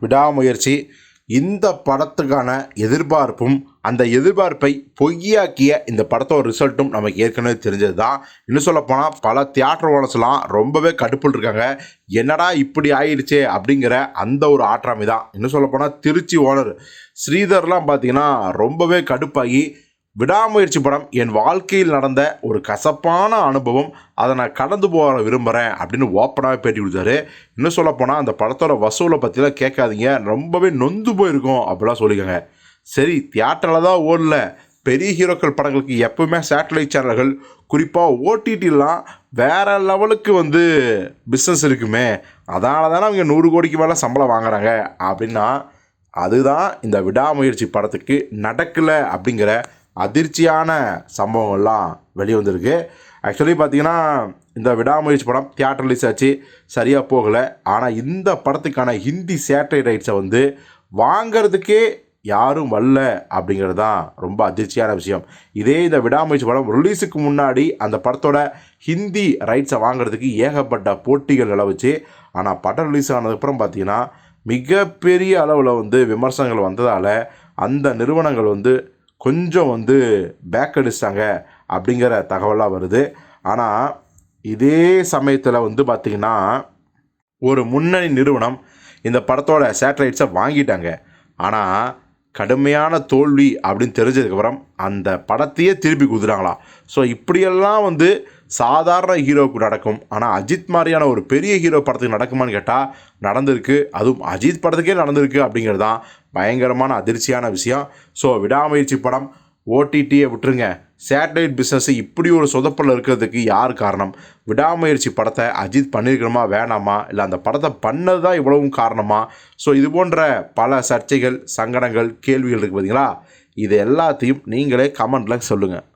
விடாமுயற்சி. இந்த படத்துக்கான எதிர்பார்ப்பும் அந்த எதிர்பார்ப்பை பொய்யாக்கிய இந்த படத்தோட ரிசல்ட்டும் நமக்கு ஏற்கனவே தெரிஞ்சது தான் இன்னும் சொல்லப்போனால் பல தியேட்டர் ஓனர்ஸ்லாம் ரொம்பவே கடுப்பில் இருக்காங்க. என்னடா இப்படி ஆயிடுச்சே அப்படிங்கிற அந்த ஒரு ஆற்றாமை தான். இன்னும் சொல்லப்போனால் திருச்சி ஓனர் ஸ்ரீதர்லாம் பார்த்தீங்கன்னா ரொம்பவே கடுப்பாகி விடாமுயற்சி படம் என் வாழ்க்கையில் நடந்த ஒரு கசப்பான அனுபவம் அதை நான் கடந்து போக விரும்புகிறேன் அப்படின்னு ஓப்பனாகவே பேட்டி கொடுத்தாரு. இன்னும் சொல்லப்போனால் அந்த படத்தோட வசூலை பற்றிலாம் கேட்காதீங்க. ரொம்பவே நொந்து போயிருக்கும் அப்படிலாம் சொல்லிக்கோங்க சரி தியேட்டரில் தான் ஓடல. பெரிய ஹீரோக்கள் படங்களுக்கு எப்பவுமே சேட்டலைட் சேனல்கள் குறிப்பாக ஓடிடிலாம் வேற லெவலுக்கு வந்து பிஸ்னஸ் இருக்குமே. அதனால தானே அவங்க நூறு கோடிக்கு மேலே சம்பளம் வாங்குறாங்க. அப்படின்னா அதுதான் இந்த விடாமுயற்சி படத்துக்கு நடக்கலை அப்படிங்கிற அதிர்ச்சியான சம்பவங்கள்லாம் வெளிவந்திருக்கு. ஆக்சுவலி பார்த்தீங்கன்னா இந்த விடாமுயற்சி படம் தியேட்டர் ரிலீஸ் ஆச்சு சரியாக போகலை. ஆனால் இந்த படத்துக்கான ஹிந்தி சேட்டலைட் ரைட்ஸை வந்து வாங்கிறதுக்கே யாரும் வரல அப்படிங்கிறது தான் ரொம்ப அதிர்ச்சியான விஷயம். இதே இந்த விடாமுயற்சி படம் ரிலீஸுக்கு முன்னாடி அந்த படத்தோட ஹிந்தி ரைட்ஸை வாங்குறதுக்கு ஏகப்பட்ட போட்டிகள் நிலவுச்சு ஆனால் படம் ரிலீஸ் ஆனதுக்கப்புறம் பார்த்தீங்கன்னா மிகப்பெரிய அளவில் வந்து விமர்சனங்கள் வந்ததால் அந்த நிறுவனங்கள் வந்து கொஞ்சம் வந்து பேக் அடிச்சிட்டாங்க அப்படிங்கிற தகவலாக வருது. ஆனால் இதே சமயத்தில் வந்து பார்த்திங்கன்னா ஒரு முன்னணி நிறுவனம் இந்த படத்தோட சேட்டலைட்ஸை வாங்கிட்டாங்க. ஆனால் கடுமையான தோல்வி அப்படின்னு தெரிஞ்சதுக்கப்புறம் அந்த படத்தையே திருப்பி கொடுத்துட்டாங்களாம் ஸோ இப்படியெல்லாம் வந்து சாதாரண ஹீரோவுக்கு நடக்கும். ஆனால் அஜித் மாதிரியான ஒரு பெரிய ஹீரோ படத்துக்கு நடக்குமான்னு கேட்டால் நடந்திருக்கு. அதுவும் அஜித் படத்துக்கே நடந்திருக்கு அப்படிங்கிறது தான் பயங்கரமான அதிர்ச்சியான விஷயம். ஸோ விடாமுயற்சி படம் ஓடிடியை விட்டுருங்க. சேட்டலைட் பிஸ்னஸ் இப்படி ஒரு சொதப்பல் இருக்கிறதுக்கு யார் காரணம்? விடாமுயற்சி படத்தை அஜித் பண்ணியிருக்கணுமா வேணாமா? இல்லை அந்த படத்தை பண்ணது தான் இவ்வளவும் காரணமா? ஸோ இது போன்ற பல சர்ச்சைகள் சங்கடங்கள் கேள்விகள் இருக்குது பார்த்தீங்களா இது எல்லாத்தையும் நீங்களே கமெண்ட்டில் சொல்லுங்கள்